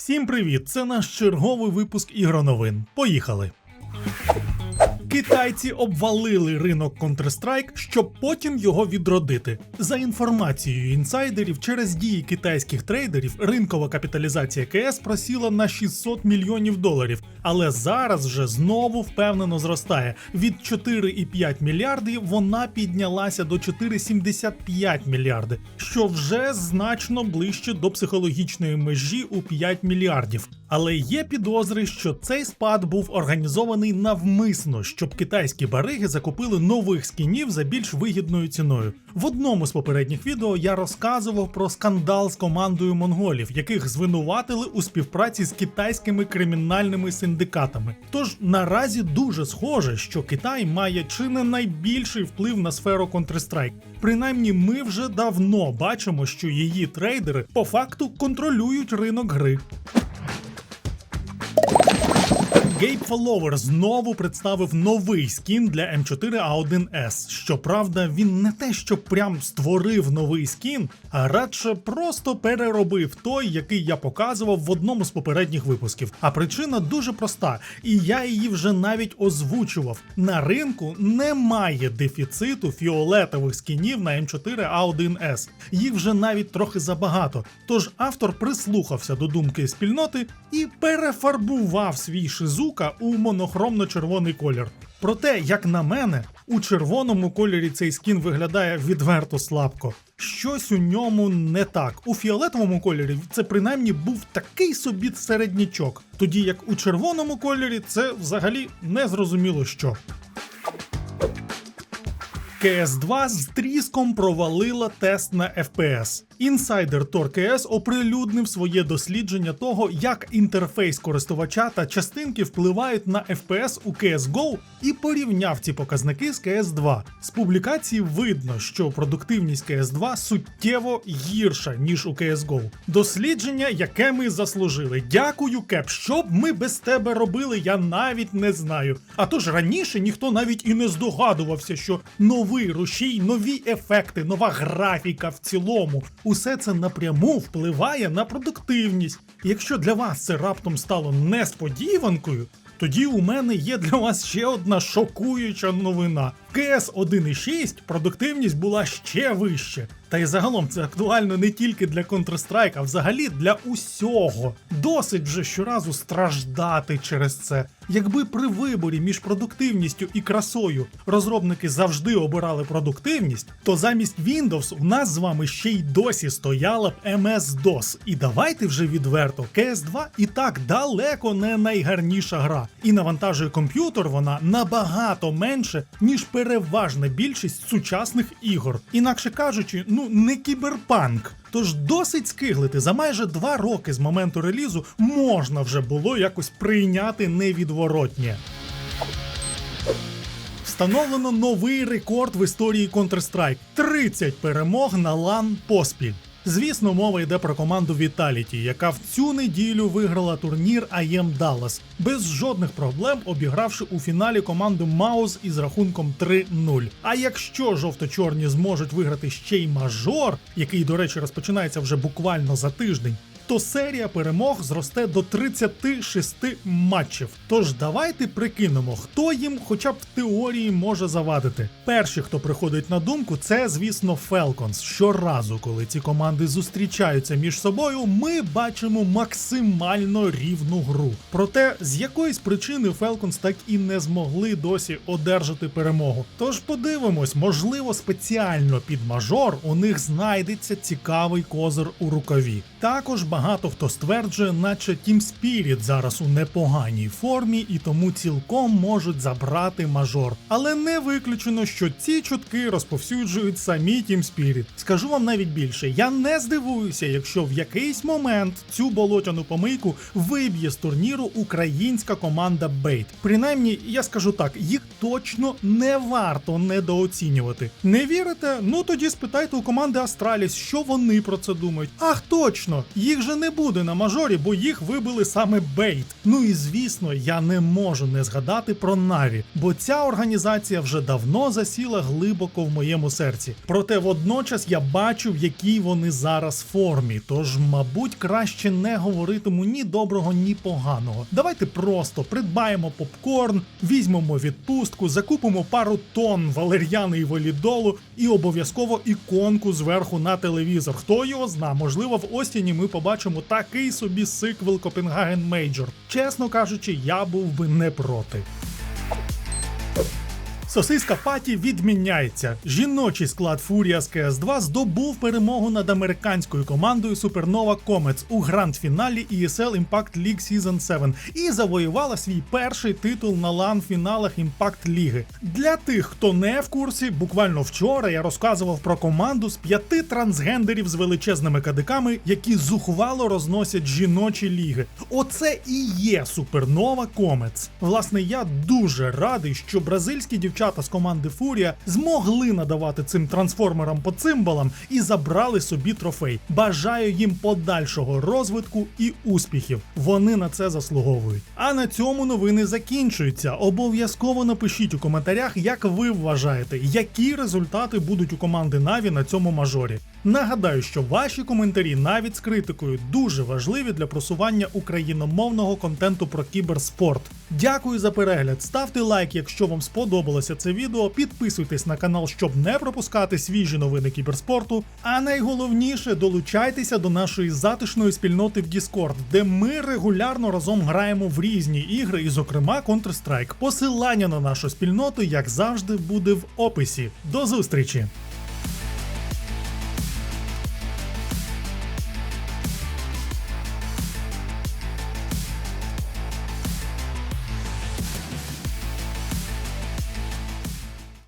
Всім привіт! Це наш черговий випуск ігроновин. Поїхали! Китайці обвалили ринок Counter-Strike, щоб потім його відродити. За інформацією інсайдерів, через дії китайських трейдерів ринкова капіталізація КС просіла на 600 мільйонів доларів, але зараз вже знову впевнено зростає. Від 4,5 мільярдів вона піднялася до 4,75 мільярди, що вже значно ближче до психологічної межі у 5 мільярдів. Але є підозри, що цей спад був організований навмисно, щоб китайські бариги закупили нових скінів за більш вигідною ціною. В одному з попередніх відео я розказував про скандал з командою монголів, яких звинуватили у співпраці з китайськими кримінальними синдикатами. Тож наразі дуже схоже, що Китай має чи не найбільший вплив на сферу Counter-Strike. Принаймні, ми вже давно бачимо, що її трейдери по факту контролюють ринок гри. Gabe Follower знову представив новий скін для М4А1С. Щоправда, він не те, що прям створив новий скін, а радше просто переробив той, який я показував в одному з попередніх випусків. А причина дуже проста, і я її вже навіть озвучував. На ринку немає дефіциту фіолетових скінів на М4А1С. Їх вже навіть трохи забагато. Тож автор прислухався до думки спільноти і перефарбував свій шизука у монохромно-червоний колір. Проте, як на мене, у червоному кольорі цей скін виглядає відверто слабко. Щось у ньому не так. У фіолетовому кольорі це принаймні був такий собі середнячок, тоді як у червоному кольорі це взагалі не зрозуміло що. КС2 з тріском провалила тест на FPS. Інсайдер Tor КС оприлюднив своє дослідження того, як інтерфейс користувача та частинки впливають на FPS у CSGO і порівняв ці показники з CS2. З публікації видно, що продуктивність CS2 суттєво гірша, ніж у CSGO. Дослідження, яке ми заслужили. Дякую, Кеп. Що б ми без тебе робили, я навіть не знаю. А то ж раніше ніхто навіть і не здогадувався, що новий рушій, нові ефекти, нова графіка в цілому. Усе це напряму впливає на продуктивність. Якщо для вас це раптом стало несподіванкою, тоді у мене є для вас ще одна шокуюча новина. КС 1.6 продуктивність була ще вище. Та й загалом це актуально не тільки для Counter-Strike, а взагалі для усього. Досить вже щоразу страждати через це. Якби при виборі між продуктивністю і красою розробники завжди обирали продуктивність, то замість Windows у нас з вами ще й досі стояла б MS-DOS. І давайте вже відверто, CS2 і так далеко не найгарніша гра. І навантажує комп'ютер вона набагато менше, ніж переважна більшість сучасних ігор. Інакше кажучи, ну не кіберпанк. Тож досить скиглити за майже два роки з моменту релізу можна вже було якось прийняти невідворотнє. Встановлено новий рекорд в історії Counter-Strike – 30 перемог на лан поспіль. Звісно, мова йде про команду Vitality, яка в цю неділю виграла турнір IM Dallas, без жодних проблем обігравши у фіналі команду Маус із рахунком 3-0. А якщо жовто-чорні зможуть виграти ще й мажор, який, до речі, розпочинається вже буквально за тиждень, то серія перемог зросте до 36 матчів. Тож давайте прикинемо, хто їм, хоча б в теорії, може завадити. Перші, хто приходить на думку, це, звісно, Falcons. Щоразу, коли ці команди зустрічаються між собою, ми бачимо максимально рівну гру. Проте з якоїсь причини Falcons так і не змогли досі одержати перемогу. Тож подивимось, можливо, спеціально під мажор у них знайдеться цікавий козир у рукаві. Також багато хто стверджує, наче Team Spirit зараз у непоганій формі і тому цілком можуть забрати мажор. Але не виключено, що ці чутки розповсюджують самі Team Spirit. Скажу вам навіть більше, я не здивуюся, якщо в якийсь момент цю болотяну помийку виб'є з турніру українська команда Bait. Принаймні, я скажу так, їх точно не варто недооцінювати. Не вірите? Ну тоді спитайте у команди Astralis, що вони про це думають. Ах, точно! Їх же вже не буде на мажорі, бо їх вибили саме Бейт. Ну і звісно, я не можу не згадати про Наві, бо ця організація вже давно засіла глибоко в моєму серці. Проте водночас я бачу, в якій вони зараз формі. Тож, мабуть, краще не говоритиму ні доброго, ні поганого. Давайте просто придбаємо попкорн, візьмемо відпустку, закупимо пару тонн валер'яни і валідолу і обов'язково іконку зверху на телевізор. Хто його зна? Можливо, в Остіні ми побачимо такий собі сиквел Копенгаген Мейджор. Чесно кажучи, я був би не проти. Сосиска Паті відміняється. Жіночий склад Фурія з КС2 здобув перемогу над американською командою Supernova Comets у гранд-фіналі ESL Impact League Season 7 і завоювала свій перший титул на лан-фіналах Impact Ліги. Для тих, хто не в курсі, буквально вчора я розказував про команду з п'яти трансгендерів з величезними кадиками, які зухвало розносять жіночі ліги. Оце і є Supernova Comets. Власне, я дуже радий, що бразильські дівчата з команди Фурія змогли надавати цим трансформерам по цимбалам і забрали собі трофей. Бажаю їм подальшого розвитку і успіхів. Вони на це заслуговують. А на цьому новини закінчуються. Обов'язково напишіть у коментарях, як ви вважаєте, які результати будуть у команди Наві на цьому мажорі. Нагадаю, що ваші коментарі навіть з критикою дуже важливі для просування україномовного контенту про кіберспорт. Дякую за перегляд. Ставте лайк, якщо вам сподобалося це відео. Підписуйтесь на канал, щоб не пропускати свіжі новини кіберспорту. А найголовніше долучайтеся до нашої затишної спільноти в Discord, де ми регулярно разом граємо в різні ігри, і, зокрема, Counter-Strike. Посилання на нашу спільноту, як завжди, буде в описі. До зустрічі!